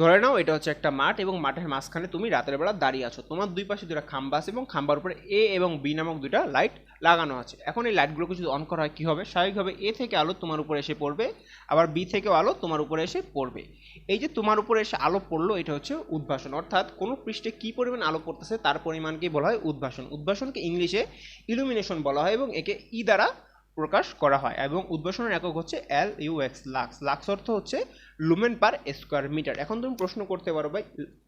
ধরে নাও, এটা হচ্ছে একটা মাঠ এবং মাঠের মাঝখানে তুমি রাতের বেলা দাঁড়িয়ে আছো। তোমার দুই পাশে দুটা খাম্বা আছে এবং খাম্বার উপরে এ এবং বি নামক দুটা লাইট লাগানো আছে। এখন এই লাইটগুলোকে যদি অন করা হয়, কী হবে? স্বাভাবিকভাবে এ থেকে আলো তোমার উপরে এসে পড়বে, আবার বি থেকেও আলো তোমার উপরে এসে পড়বে। এই যে তোমার উপরে এসে আলো পড়ল, এটা হচ্ছে উদ্ভাসন। অর্থাৎ কোনো পৃষ্ঠে কী পরিমাণ আলো পড়তেছে, তার পরিমাণকেই বলা হয় উদ্ভাসন। উদ্ভাসনকে ইংলিশে ইলুমিনেশন বলা হয় এবং একে ই দ্বারা প্রকাশ করা হয় এবং উদ্ভাসনের একক হচ্ছে L U X lux lux অর্থ হচ্ছে লুমেন পার স্কোয়ার মিটার এখন তুমি প্রশ্ন করতে পারো ভাই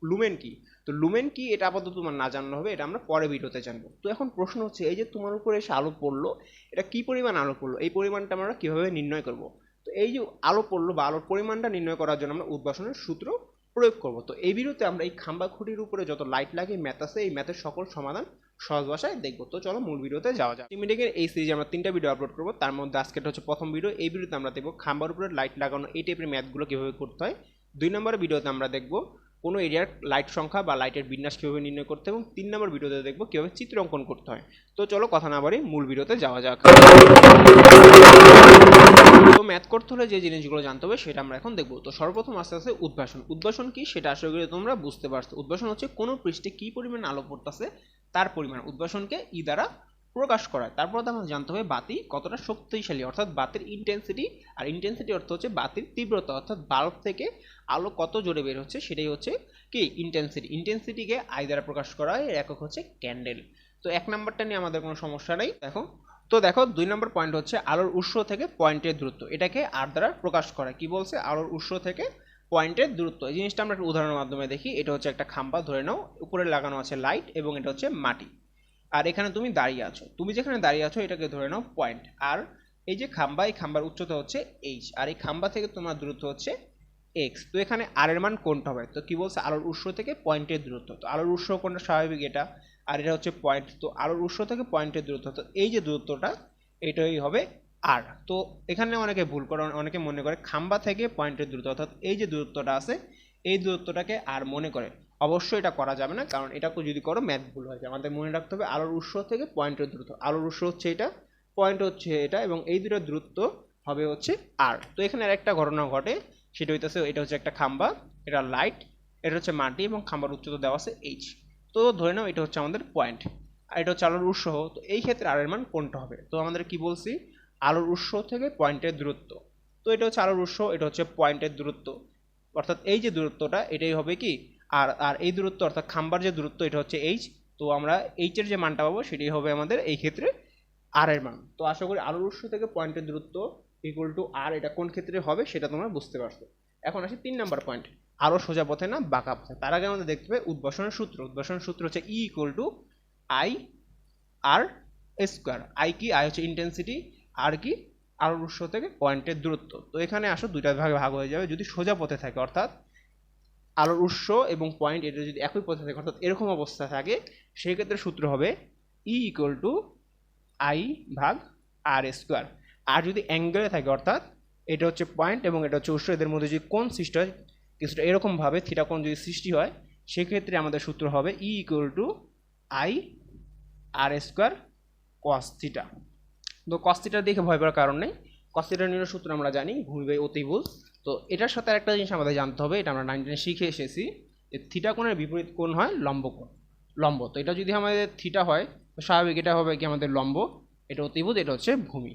লুমেন কি? তো লুমেন কি? এটা আপাতত তোমার না জানলে হবে, এটা আমরা পরে ভিডিওতে জানব। তো এখন প্রশ্ন হচ্ছে, এই যে তোমার উপরে এসে আলো পড়ল, এটা কি পরিমাণ আলো পড়ল? এই পরিমাণটা আমরা কীভাবে নির্ণয় করব? তো এই যে আলো পড়ল বা আলোর পরিমাণটা নির্ণয় করার জন্য আমরা উদ্ভাসনের সূত্র প্রয়োগ করব। তো এই ভিডিওতে আমরা এই খাম্বা খুঁটির উপরে যত লাইট লাগে ম্যাথ আছে, এই ম্যাথের সকল সমাধান সহজ ভাষায় দেখব। তো চলো মূল ভিডিওতে যাওয়া যাক। টিমিডিকের এই সিরিজে আমরা তিনটা ভিডিও আপলোড করব। তার মধ্যে আজকেটা হচ্ছে প্রথম ভিডিও এই ভিডিওতে আমরা দেখব খাম্বার উপরে লাইট লাগানো এই টাইপের ম্যাথগুলো কীভাবে করতে হয়। দুই নম্বর ভিডিওতে আমরা দেখব কোনো এরিয়ার লাইট সংখ্যা বা লাইটের বিন্যাস কীভাবে নির্ণয় করতে এবং তিন নম্বর ভিডিওতে দেখব কীভাবে চিত্র অঙ্কন করতে হয়। তো চলো কথা না বাড়ি মূল ভিডিওতে যাওয়া যাক। তো ম্যাথ করতে হলে যে জিনিসগুলো জানতে হবে সেটা আমরা এখন দেখব। তো সর্বপ্রথম আস্তে আস্তে উদ্ভাসন উদ্ভাসন কি সেটা করে তোমরা বুঝতে পারছ। উদ্ভাসন হচ্ছে কোনো পৃষ্ঠে কি পরিমাণ আলো পড়তেছে তার পরিমাণ উদ্ভাসনকে ই দ্বারা প্রকাশ করা তারপর আমাদের জানতে হবে বাতি কতটা শক্তিশালী, অর্থাৎ বাতির ইন্টেন্সিটি আর ইন্টেন্সিটি অর্থ হচ্ছে বাতির তীব্রতা, অর্থাৎ বাল্ব থেকে আলো কত জোরে বের হচ্ছে সেটাই হচ্ছে কি? ইন্টেন্সিটি ইন্টেন্সিটিকে আই দ্বারা প্রকাশ করা হয় এর একক হচ্ছে ক্যান্ডেল তো এক নাম্বারটা নিয়ে আমাদের কোনো সমস্যা নেই, দেখো। তো দেখো, দুই নম্বর পয়েন্ট হচ্ছে আলোর উৎস থেকে পয়েন্টের দূরত্ব। এটাকে আর দ্বারা প্রকাশ করা কি বলছে? আলোর উৎস থেকে পয়েন্টের দূরত্ব। এই জিনিসটা আমরা একটা উদাহরণের মাধ্যমে দেখি। এটা হচ্ছে একটা খাম্বা, ধরে নাও, উপরে লাগানো আছে লাইট এবং এটা হচ্ছে মাটি। আর এখানে তুমি দাঁড়িয়ে আছো। তুমি যেখানে দাঁড়িয়ে আছো, এটাকে ধরে নাও পয়েন্ট। আর এই যে খাম্বা, এই খাম্বার উচ্চতা হচ্ছে এইচ আর এই খাম্বা থেকে তোমার দূরত্ব হচ্ছে এক্স তো এখানে আর এর মান কোনটা হবে? তো কি বলছে? আলোর উৎস থেকে পয়েন্টের দূরত্ব। তো আলোর উৎস কোনটা স্বাভাবিক? এটা। আর এটা হচ্ছে পয়েন্ট। তো আলোর উৎস থেকে পয়েন্টের দূরত্ব। তো এই যে দূরত্বটা, এটাই হবে আর, তো এখানে অনেকে ভুল করে, অনেকে মনে করে, খাম্বা থেকে পয়েন্টের দূরত্ব, অর্থাৎ এই যে দূরত্বটা আছে, এই দূরত্বটাকে আর মনে করে, অবশ্যই এটা করা যাবে না, কারণ এটাকে যদি করো ম্যাথ ভুল হয়ে যায় আমাদের মনে রাখতে হবে, আলোর উৎস থেকে পয়েন্টের দূরত্ব, আলোর উৎস হচ্ছে এটা পয়েন্ট হচ্ছে এটা, এবং এই দুটো দূরত্ব হবে হচ্ছে আর। তো এখানে আরেকটা ঘটনা ঘটে, সেটা হইতেছে, এটা হচ্ছে একটা খাম্বা, এটা লাইট এটা হচ্ছে মাটি, এবং খাম্বার উচ্চতা দেওয়া আছে এইচ তো ধরে নাও, এটা হচ্ছে আমাদের পয়েন্ট আর এটা হচ্ছে আলোর উৎস, তো এই ক্ষেত্রে আর এর মান কোনটা হবে? তো আমাদের কি বলছি আলোর উৎস থেকে পয়েন্টের দূরত্ব। তো এটা হচ্ছে আলোর উৎস, এটা হচ্ছে পয়েন্টের দূরত্ব। অর্থাৎ এই যে দূরত্বটা, এটাই হবে কি? আর আর এই দূরত্ব, অর্থাৎ খাম্বার যে দূরত্ব, এটা হচ্ছে এইচ তো আমরা এইচের যে মানটা পাবো, সেটাই হবে আমাদের এই ক্ষেত্রে আর এর মান। তো আশা করি আলোর উৎস থেকে পয়েন্টের দূরত্ব ইকুয়াল টু আর এটা কোন ক্ষেত্রে হবে, সেটা তোমরা বুঝতে পারছ। এখন আসি তিন নাম্বার পয়েন্ট আরও সোজা পথে না বাঁকা পথে? তার আগে আমাদের দেখতে হবে উদ্ভাসনের সূত্র। উদ্ভাসনের সূত্র হচ্ছে E equal to I R square I কি? আই হচ্ছে ইন্টেন্সিটি আর কি? আলোর উৎস থেকে পয়েন্টের দূরত্ব। তো এখানে আসো, দুইটা ভাগে ভাগ হয়ে যাবে। যদি সোজা পথে থাকে, অর্থাৎ আলোর উৎস এবং পয়েন্ট এটা যদি একই পথে থাকে, অর্থাৎ এরকম অবস্থা থাকে সেই ক্ষেত্রে সূত্র হবে ই ইকুয়াল টু আই ভাগ আর স্কোয়ার আর যদি অ্যাঙ্গেলে থাকে, অর্থাৎ এটা হচ্ছে পয়েন্ট এবং এটা হচ্ছে উৎস, এদের মধ্যে যদি কোন সৃষ্টি হয়, কিছুটা এরকমভাবে থিটা কোণ যদি সৃষ্টি হয়, সেক্ষেত্রে আমাদের সূত্র হবে E equal to I r square cos theta তো কস থিটা দেখে ভয় পাওয়ার কারণ নেই। কস থিটার নির্ণয় সূত্র আমরা জানি ভূমিবাহী অতিভুজ তো এটার সাথে একটা জিনিস আমাদের জানতে হবে, এটা আমরা নাইনটিনে শিখে এসেছি, যে থিটা কোণের বিপরীত কোণ হয় লম্ব কোণ, লম্ব। তো এটা যদি আমাদের থিটা হয়, তো স্বাভাবিক এটা হবে কি আমাদের লম্ব, এটা অতিভুজ এটা হচ্ছে ভূমি।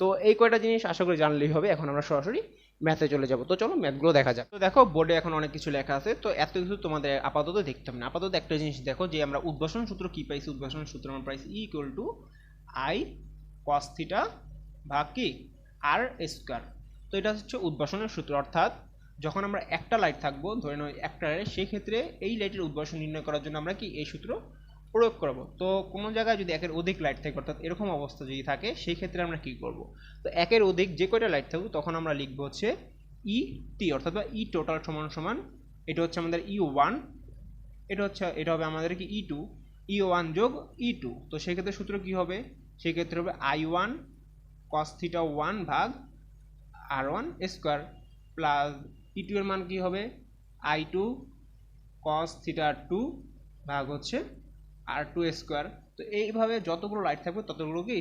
তো এই কয়টা জিনিস আশা করি জানলেই হবে, এখন আমরা সরাসরি ম্যাথে চলে যাব। তো চলো ম্যাথগুলো দেখা যাক। তো দেখো, বোর্ডে এখন অনেক কিছু লেখা আছে, তো এত কিছু তোমাদের আপাতত দেখতে হবে না। আপাতত একটা জিনিস দেখো, যে আমরা উদ্ভাসন সূত্র কী পাইছি? উদ্ভাসন সূত্র আমরা পাইছি E equal to I cos theta ভাগ কি? আর স্কোয়ার তো এটা হচ্ছে উদ্ভাসনের সূত্র, অর্থাৎ যখন আমরা একটা লাইট থাকব, ধরে নাও একটা লাইট সেই ক্ষেত্রে এই লাইটের উদ্ভাসন নির্ণয় করার জন্য আমরা কি এই সূত্র প্রয়োগ করব। তো কোনো জায়গায় যদি একের অধিক লাইট থাকে, অর্থাৎ এরকম অবস্থা যদি থাকে সেই ক্ষেত্রে আমরা কি করব? তো একের অধিক যে কয়টা লাইট থাকুক, তখন আমরা লিখব হচ্ছে ই টি অর্থাৎ ই টোটাল সমান সমান, এটা হচ্ছে আমাদের ই ওয়ান এটা হচ্ছে, এটা হবে আমাদের কি ই টু ই ওয়ান যোগ ই টু তো সেক্ষেত্রে সূত্র কি হবে? সেক্ষেত্রে হবে I one cos theta one ভাগ r one square plus E two এর মান কী হবে? I two cos theta two ভাগ হচ্ছে আর টু স্কোয়ার তো এইভাবে যতগুলো লাইট থাকবে ততগুলো কি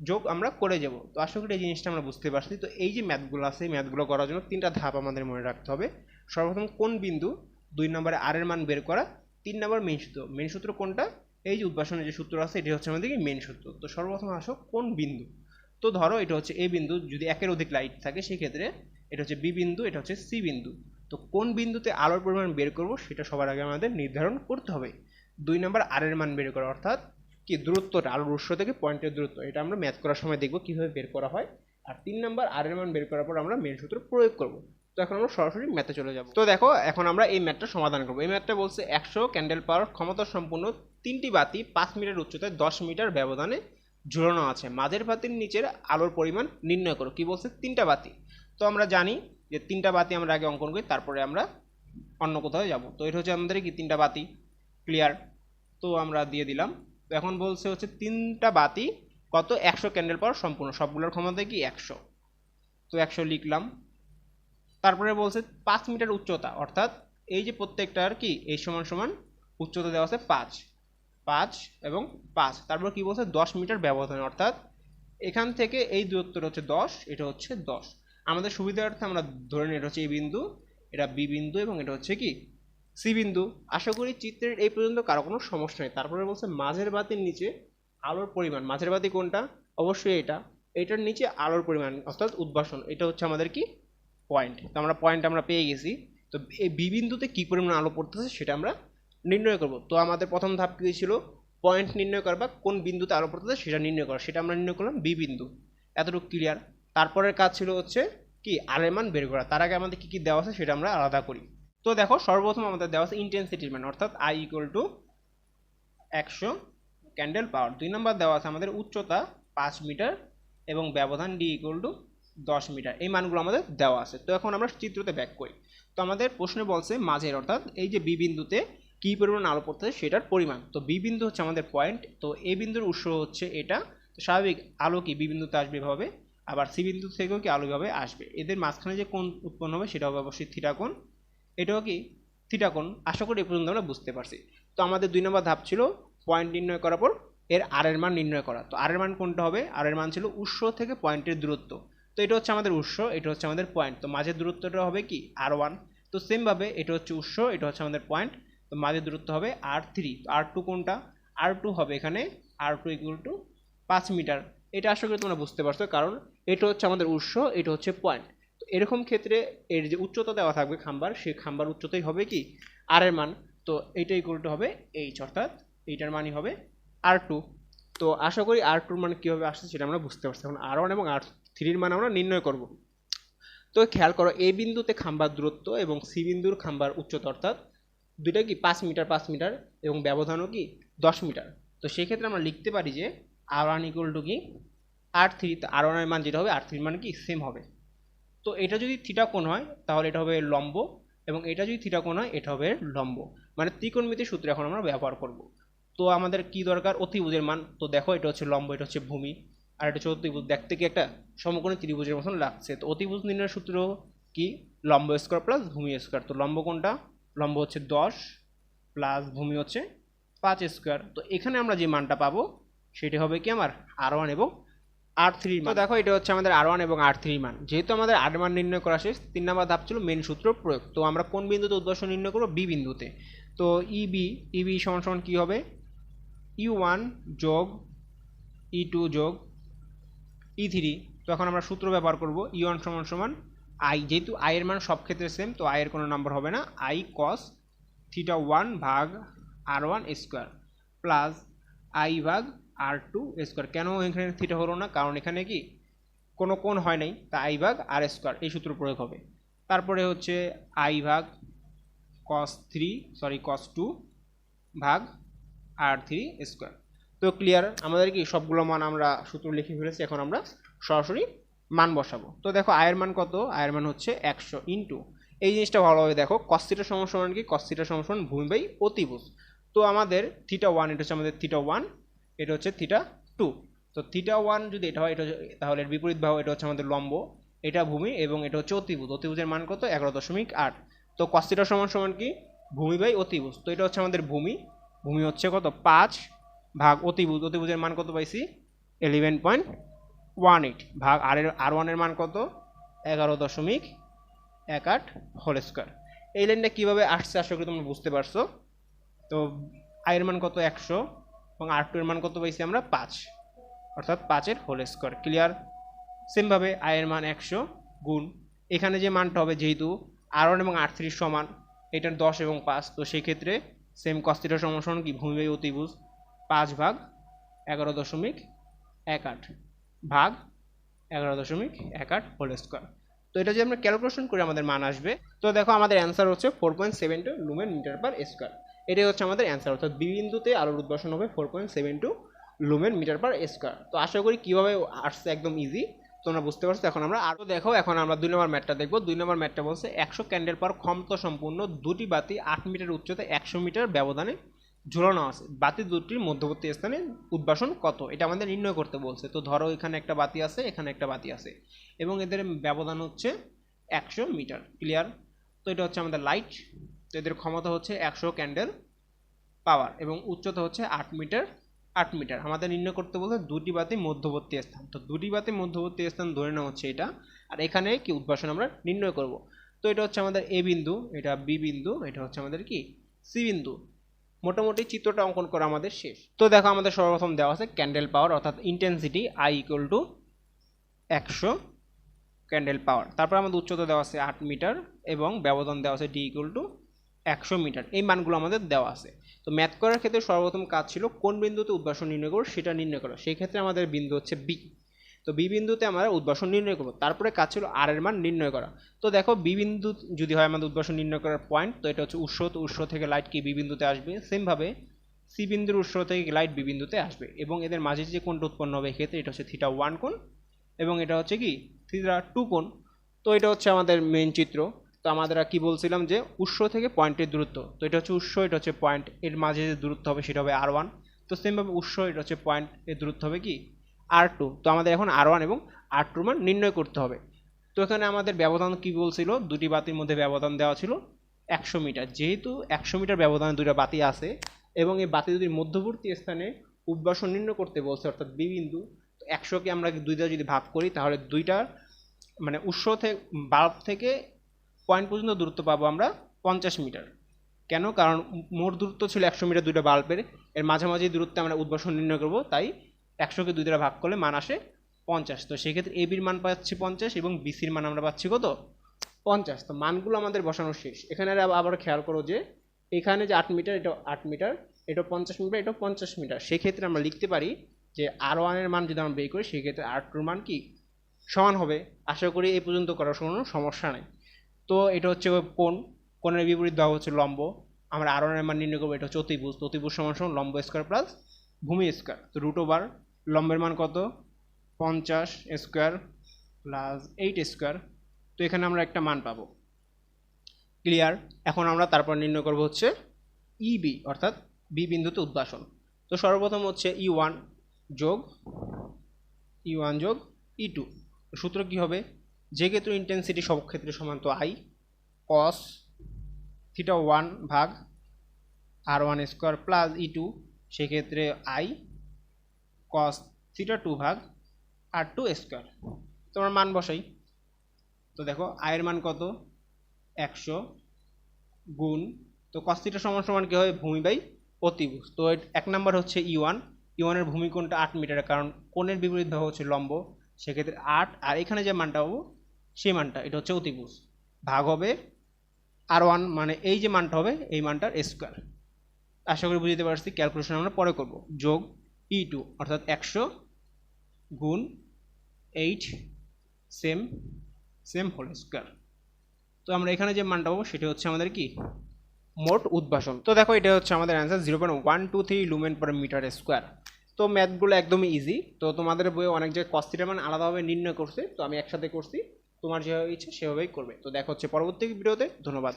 যোগ আমরা করে যাব। তো আশা করি এই জিনিসটা আমরা বুঝতে পারছি। তো এই যে ম্যাথগুলো আছে, এই ম্যাথগুলো করার জন্য তিনটা ধাপ আমাদের মনে রাখতে হবে। সর্বপ্রথম কোন বিন্দু? দুই নম্বরে আর এর মান বের করা, তিন নম্বর মেন সূত্র। মেন সূত্র কোনটা? এই যে উদ্ভাসনের যে সূত্র আছে, এটি হচ্ছে আমাদের মেন সূত্র। তো সর্বপ্রথম আসো, কোন বিন্দু? তো ধরো এটা হচ্ছে এ বিন্দু, যদি একের অধিক লাইট থাকে, সেক্ষেত্রে এটা হচ্ছে বি বিন্দু, এটা হচ্ছে সি বিন্দু। তো কোন বিন্দুতে আলোর পরিমাণ বের করব, সেটা সবার আগে আমাদের নির্ধারণ করতে হবে। দুই নম্বর আর এর মান বের করা, অর্থাৎ কি দূরত্বটা আলোর উৎস থেকে পয়েন্টের দূরত্ব। এটা আমরা ম্যাথ করার সময় দেখব কীভাবে বের করা হয়। আর তিন নম্বর আর এর মান বের করার পর আমরা মেন সূত্র প্রয়োগ করব। তো এখন আমরা সরাসরি ম্যাথে চলে যাব। তো দেখো, এখন আমরা এই ম্যাথটা সমাধান করব। এই ম্যাথটা বলছে একশো ক্যান্ডেল পাওয়ার ক্ষমতা সম্পূর্ণ তিনটি বাতি পাঁচ মিটার উচ্চতায় দশ মিটার ব্যবধানে ঝুলানো আছে। মাঝের বাতির নিচের আলোর পরিমাণ নির্ণয় করো। কি বলছে? তিনটা বাতি। তো আমরা জানি যে তিনটা বাতি আমরা আগে অঙ্কন করি, তারপরে আমরা অন্য কোথাও যাব। তো এটা হচ্ছে আমাদের কি? তিনটা বাতি। ক্লিয়ার তো আমরা দিয়ে দিলাম। তো এখন বলছে হচ্ছে তিনটা বাতি কত? একশো ক্যান্ডেল পাওয়ার সম্পূর্ণ। সবগুলোর ক্ষমতা কি? একশো। তো একশো লিখলাম। তারপরে বলছে পাঁচ মিটার উচ্চতা। অর্থাৎ এই যে প্রত্যেকটার কি? এই সমান সমান উচ্চতা দেওয়া আছে পাঁচ। পাঁচ এবং পাঁচ। তারপর কি বলছে? দশ মিটার ব্যবধান অর্থাৎ এখান থেকে এই দূরত্বটা হচ্ছে দশ, এটা হচ্ছে দশ। আমাদের সুবিধার্থে আমরা ধরে নিই, এটা হচ্ছে এই বিন্দু, এটা বি বিন্দু এবং এটা হচ্ছে কি? সি বিন্দু। আশা করি চিত্রের এই পর্যন্ত কারও কোনো সমস্যা নেই। তারপরে বলছে মাঝের বাতির নিচে আলোর পরিমাণ। মাঝের বাতি কোনটা? অবশ্যই এটা। এটার নিচে আলোর পরিমাণ, অর্থাৎ উদ্ভাসন। এটা হচ্ছে আমাদের কি? পয়েন্ট। তো আমরা পয়েন্ট আমরা পেয়ে গেছি। তো এই বি বিন্দুতে কী পরিমাণ আলো পড়তেছে সেটা আমরা নির্ণয় করব। তো আমাদের প্রথম ধাপ কী ছিল? পয়েন্ট নির্ণয় করা বা কোন বিন্দুতে আলো পড়তেছে সেটা নির্ণয় করা। সেটা আমরা নির্ণয় করলাম বি বিন্দু। এতটুকু ক্লিয়ার তারপরের কাজ ছিল হচ্ছে কি? আলের মান বের করা। তার আগে আমাদের কী কী দেওয়া আছে সেটা আমরা আলাদা করি। তো দেখো, সর্বপ্রথম আমাদের দেওয়া আছে ইন্টেন্সিটির মান, অর্থাৎ আই ইকুয়াল টু একশো ক্যান্ডেল পাওয়ার দুই নম্বর দেওয়া আছে আমাদের উচ্চতা পাঁচ মিটার এবং ব্যবধান ডি ইকুয়াল টু দশ মিটার। এই মানগুলো আমাদের দেওয়া আছে। তো এখন আমরা চিত্রতে ব্যাক করি। তো আমাদের প্রশ্নে বলছে মাঝের, অর্থাৎ এই যে বি বিন্দুতে কী পরিমাণ আলো পড়তেছে সেটার পরিমাণ। তো বি বিন্দু হচ্ছে আমাদের পয়েন্ট তো এ বিন্দুর উৎস হচ্ছে এটা। তো স্বাভাবিক আলো কি বি বিন্দুতে আসবে এভাবে, আবার সি বিন্দু থেকেও কি আলো এভাবে আসবে। এদের মাঝখানে যে কোণ উৎপন্ন হবে সেটা হবে অবশ্যই থিটা কোণ এটাও কি থিটা কোণ আশা করি এ পর্যন্ত আমরা বুঝতে পারছি। তো আমাদের দুই নম্বর ধাপ ছিল পয়েন্ট নির্ণয় করার পর, এর আর এর মান নির্ণয় করা। তো আর এর মান কোনটা হবে? আর এর মান ছিল উৎস থেকে পয়েন্টের দূরত্ব। তো এটা হচ্ছে আমাদের উৎস, এটা হচ্ছে আমাদের পয়েন্ট তো মাঝের দূরত্বটা হবে কি? আর ওয়ান তো সেমভাবে এটা হচ্ছে উৎস, এটা হচ্ছে আমাদের পয়েন্ট তো মাঝের দূরত্ব হবে আর থ্রি আর টু কোনটা? আর টু হবে এখানে আর টু ইকুয়াল টু পাঁচ মিটার। এটা আশা করি তোমরা বুঝতে পারছ, কারণ এটা হচ্ছে আমাদের উৎস, এটা হচ্ছে পয়েন্ট তো এরকম ক্ষেত্রে এর যে উচ্চতা দেওয়া থাকবে খাম্বার সেই খাম্বার উচ্চতাই হবে কি? আর এর মান। তো এইটা ইকুয়াল টু হবে এইচ অর্থাৎ এইটার মানই হবে আর টু তো আশা করি আর টুর মান কীভাবে আসছে সেটা আমরা বুঝতে পারছি। এখন আর ওয়ান এবং আর থ্রির মান আমরা নির্ণয় করব। তো খেয়াল করো এ বিন্দুতে খাম্বার দূরত্ব এবং সি বিন্দুর খাম্বার উচ্চতা, অর্থাৎ দুইটা কি পাঁচ মিটার পাঁচ মিটার এবং ব্যবধানও কি দশ মিটার? তো সেক্ষেত্রে আমরা লিখতে পারি যে আর ওয়ান ইকুয়াল টু কি? আর থ্রি আর ওয়ানের মান যেটা হবে আর থ্রির মান কি? সেম হবে। তো এটা যদি থিটা কোণ হয়, তাহলে এটা হবে লম্ব এবং এটা যদি থিটা কোণ হয়, এটা হবে লম্ব। মানে ত্রিকোণমিতির সূত্র এখন আমরা ব্যবহার করব। তো আমাদের কি দরকার? অতিভুজের মান। তো দেখো, এটা হচ্ছে লম্ব, এটা হচ্ছে ভূমি আর এটা হচ্ছে অতিভুজ। দেখতে কি একটা সমকোণী ত্রিভুজের মতন লাগছে। তো অতিভুজ নির্ণয়ের সূত্র কি? লম্ব স্কোয়ার প্লাস ভূমি স্কোয়ার তো লম্ব কোনটা লম্ব হচ্ছে দশ প্লাস ভূমি হচ্ছে পাঁচ স্কোয়ার। তো এখানে আমরা যে মানটা পাবো সেটি হবে কি আমার আর ওয়ান এবং আর থ্রি তো দেখো এটা হচ্ছে আমাদের আর ওয়ান এবং আর থ্রি মান। যেহেতু আমাদের আর মান নির্ণয় করা শেষ তিন নাম্বার ধাপ ছিল মেন সূত্র প্রয়োগ। তো আমরা কোন বিন্দুতে উদ্দেশ্য নির্ণয় করব? বি বিন্দুতে। তো ইবি ইবি সমান সমান কী হবে? ইউ ওয়ান যোগ ই টু যোগ ই থ্রি তো এখন আমরা সূত্র ব্যবহার করব। ই ওয়ান সমান সমান আই যেহেতু আই এর মান সব ক্ষেত্রে সেম তো আই এর কোনো নাম্বার হবে না। আই কস থিটা ওয়ান ভাগ r one square plus I ভাগ আর টু স্কোয়ার কেন এখানে থিটা হলো না? কারণ এখানে কি কোনো কোণ হয় নাই, তা আই ভাগ আর স্কোয়ার এই সূত্র প্রয়োগ হবে। তারপরে হচ্ছে আই ভাগ cos three sorry cos two ভাগ আর থ্রি স্কোয়ার তো ক্লিয়ার আমাদের কি সবগুলো মান আমরা সূত্র লিখে ফেলেছি, এখন আমরা সরাসরি মান বসাবো। তো দেখো আয়ের মান কত? আয়ের মান হচ্ছে একশো ইন্টু এই জিনিসটা ভালোভাবে দেখো কস্তিটা সমান সমান কি? কস্তিটা সমান সমান ভূমি বাই অতিভুজ। তো আমাদের থিটা ওয়ান এটা হচ্ছে আমাদের থিটা ওয়ান এটা হচ্ছে থিটা টু তো থিটা ওয়ান যদি এটা হয়, এটা তাহলে এর বিপরীত ভাব এটা হচ্ছে আমাদের লম্ব, এটা ভূমি এবং এটা হচ্ছে অতিভুজ। অতিভুজের মান কত? এগারো দশমিক আট। তো কস্তিটা সমান কি? ভূমি বাই অতিভুজ। তো এটা হচ্ছে আমাদের ভূমি। ভূমি হচ্ছে কত? পাঁচ ভাগ অতিভুজ। অতিভুজের মান কত পাইছি? ইলেভেন পয়েন্ট ওয়ান এইট ভাগ আর এর আর ওয়ানের মান কত? এগারো দশমিক এক আট হোল স্কোয়ার এই লাইনটা কীভাবে আসছে আশা করি তোমরা বুঝতে পারছ। তো আয়ের মান কত একশো এবং আর টু এর মান কত পাইছি আমরা পাঁচ। অর্থাৎ পাঁচের হোল স্কোয়ার ক্লিয়ার সেমভাবে আয়ের মান একশো গুণ এখানে যে মানটা হবে যেহেতু আর ওয়ান এবং আর থ্রির সমান, এটার দশ এবং পাঁচ, তো সেই ক্ষেত্রে সেম কস্তিটা সমসরণ কি ভূমিবাহী অতিভুজ পাঁচ ভাগ এগারো দশমিক এক আট ভাগ এগারো দশমিক এক আট হোল স্কোয়ার। তো এটা যদি আমরা ক্যালকুলেশন করে, আমাদের মান আসবে। তো দেখো আমাদের অ্যান্সার হচ্ছে four point seven two lumen metre per square এটাই হচ্ছে আমাদের অ্যান্সার অর্থাৎ বি বিন্দুতে আলোর উদ্বাসন হবে four point seven two lumen metre per square তো আশা করি কীভাবে আসছে একদম ইজি তোমরা বুঝতে পারছ? এখন আমরা আরও দেখো, এখন আমরা দুই নম্বর ম্যাটটা দেখব। দুই নম্বর ম্যাটটা বলছে একশো ক্যান্ডেল পার ক্ষমতা সম্পূর্ণ দুটি বাতি আট মিটার উচ্চতা একশো মিটার ব্যবধানে ঝুলানো আছে বাতি দুটির মধ্যবর্তী স্থানে উদ্বাসন কত? এটা আমাদের নির্ণয় করতে বলছে। তো ধরো এখানে একটা বাতি আছে, এখানে একটা বাতি আছে। এবং এদের ব্যবধান হচ্ছে একশো মিটার, ক্লিয়ার? তো এটা হচ্ছে আমাদের লাইট। তো এদের ক্ষমতা হচ্ছে একশো ক্যান্ডেল পাওয়ার এবং উচ্চতা হচ্ছে আট মিটার আট মিটার। আমাদের নির্ণয় করতে বলতে দুটি বাতি মধ্যবর্তী স্থান। তো দুটি বাতি মধ্যবর্তী স্থান ধরে নেওয়া হচ্ছে এটা। আর এখানে কি উদ্ভাসন আমরা নির্ণয় করব? তো এটা হচ্ছে আমাদের এ বিন্দু, এটা বি বিন্দু, এটা হচ্ছে আমাদের কি? সি বিন্দু। মোটামুটি চিত্রটা অঙ্কন করা আমাদের শেষ। তো দেখো আমাদের সর্বপ্রথম দেওয়া আছে ক্যান্ডেল পাওয়ার অর্থাৎ ইন্টেন্সিটি আই ইকুয়াল টু একশো ক্যান্ডেল পাওয়ার তারপর আমাদের উচ্চতা দেওয়া আছে আট মিটার এবং ব্যবধান দেওয়া আছে ডি ইকুয়াল টু একশো মিটার। এই মানগুলো আমাদের দেওয়া আছে। তো ম্যাথ করার ক্ষেত্রে সর্বপ্রথম কাজ ছিল কোন বিন্দুতে উদ্ভাসন নির্ণয় করব সেটা নির্ণয় করা। সেই ক্ষেত্রে আমাদের বিন্দু হচ্ছে বি তো বি বিন্দুতে আমরা উদ্বাসন নির্ণয় করব। তারপরে কাজ ছিল আর এর মান নির্ণয় করা। তো দেখো বি বিন্দু যদি হয় আমাদের উদ্বাসন নির্ণয় করার পয়েন্ট তো এটা হচ্ছে উৎস, তো উৎস থেকে লাইট কি বি বিন্দুতে আসবে? সেমভাবে সি বিন্দুর উৎস থেকে লাইট বি বিন্দুতে আসবে। এবং এদের মাঝে যে কোনটা উৎপন্ন হবে এক্ষেত্রে এটা হচ্ছে থিটা ওয়ান কোণ এবং এটা হচ্ছে কি? থিটা টু কোণ। তো এটা হচ্ছে আমাদের মেন চিত্র। তো আমাদের কি বলছিলাম যে উৎস থেকে পয়েন্টের দূরত্ব। তো এটা হচ্ছে উৎস, এটা হচ্ছে পয়েন্ট এর মাঝে যে দূরত্ব হবে সেটা হবে আর ওয়ান তো সেমভাবে উৎস, এটা হচ্ছে পয়েন্ট এর দূরত্ব হবে কি? আর টু তো আমাদের এখন আর ওয়ান এবং আর টুর মান নির্ণয় করতে হবে। তো এখানে আমাদের ব্যবধান কি বলছিল? দুটি বাতির মধ্যে ব্যবধান দেওয়া ছিল একশো মিটার। যেহেতু একশো মিটার ব্যবধানে দুটো বাতি আছে এবং এই বাতি দুটির মধ্যবর্তী স্থানে উদ্বাসন নির্ণয় করতে বলছে, অর্থাৎ বি বিন্দু, তো একশোকে আমরা দুইটা যদি ভাগ করি, তাহলে দুইটার মানে উৎস থেকে বাল্ব থেকে পয়েন্ট পর্যন্ত দূরত্ব পাবো আমরা পঞ্চাশ মিটার। কেন? কারণ মোট দূরত্ব ছিল একশো মিটার দুইটা বাল্বের। এর মাঝামাঝি দূরত্বে আমরা উদ্বাসন নির্ণয় করব, তাই একশোকে দুই দ্বারা ভাগ করলে মান আসে পঞ্চাশ। তো সেক্ষেত্রে এ বির মান পাচ্ছি পঞ্চাশ এবং বিসির মান আমরা পাচ্ছি কত? পঞ্চাশ। তো মানগুলো আমাদের বসানো শেষ। এখানে আবার খেয়াল করো যে এখানে যে আট মিটার এটা আট মিটার এটা পঞ্চাশ মিটার এটা পঞ্চাশ মিটার। সেক্ষেত্রে আমরা লিখতে পারি যে আর ওয়ানের মান যদি আমরা বের করি, সেক্ষেত্রে আর টুর মান কি? সমান হবে। আশা করি এই পর্যন্ত করার কোনো সমস্যা নেই। তো এটা হচ্ছে কোন কোণের বিপরীত দেওয়া হচ্ছে লম্ব। আমরা আর ওয়ানের মান নির্ণয় করব, এটা হচ্ছে অতিভুজ। সমান সমান লম্ব স্কোয়ার প্লাস ভূমি স্কোয়ার তো রুট ওভার লম্বের মান কত? পঞ্চাশ স্কোয়ার প্লাস এইট স্কোয়ার। তো এখানে আমরা একটা মান পাবো। ক্লিয়ার? এখন আমরা তারপর নির্ণয় করব হচ্ছে ইবি অর্থাৎ বি বিন্দুতে উদ্বাসন তো সর্বপ্রথম হচ্ছে ই ওয়ান যোগ ই ওয়ান যোগ ই টু সূত্র কী হবে? যে ক্ষেত্রে ইন্টেন্সিটি সব ক্ষেত্রে সমান তো আই কস থিটা ওয়ান ভাগ r one square plus E two সেক্ষেত্রে আই কস থিটা টু ভাগ আর টু স্কোয়ার তোমার মান বসাই। তো দেখো আয়ের মান কত? একশো গুণ। তো কস থিটা সমান সমান কী হবে ভূমি বাই অতিভুজ। তো এক নম্বর হচ্ছে ই ওয়ান ই ওয়ানের ভূমিকোণটা আট মিটার। কারণ কোণের বিপরীত ভাগ হচ্ছে লম্ব। সেক্ষেত্রে আট, আর এখানে যে মানটা পাবো, সেই মানটা। এটা হচ্ছে অতিভুজ। ভাগ হবে আর ওয়ান মানে এই যে মানটা হবে, এই মানটার স্কোয়ার আশা করি বুঝতে পারছি। ক্যালকুলেশন আমরা পরে করব। যোগ ই টু অর্থাৎ একশো গুণ eight same same whole square তো আমরা এখানে যে মানটা পাবো, সেটা হচ্ছে আমাদের কি? মোট উদ্ভাসন। তো দেখো, এটা হচ্ছে আমাদের answer zero point one two three lumen per metre square তো ম্যাথগুলো একদমই ইজি তো তোমাদের বইয়ে অনেক জায়গায় কস্তিটা মানে আলাদাভাবে নির্ণয় করছে, তো আমি একসাথে করছি। তোমার যেভাবে ইচ্ছে সেভাবেই করবে। তো দেখা হচ্ছে পরবর্তী ভিডিওতে। ধন্যবাদ।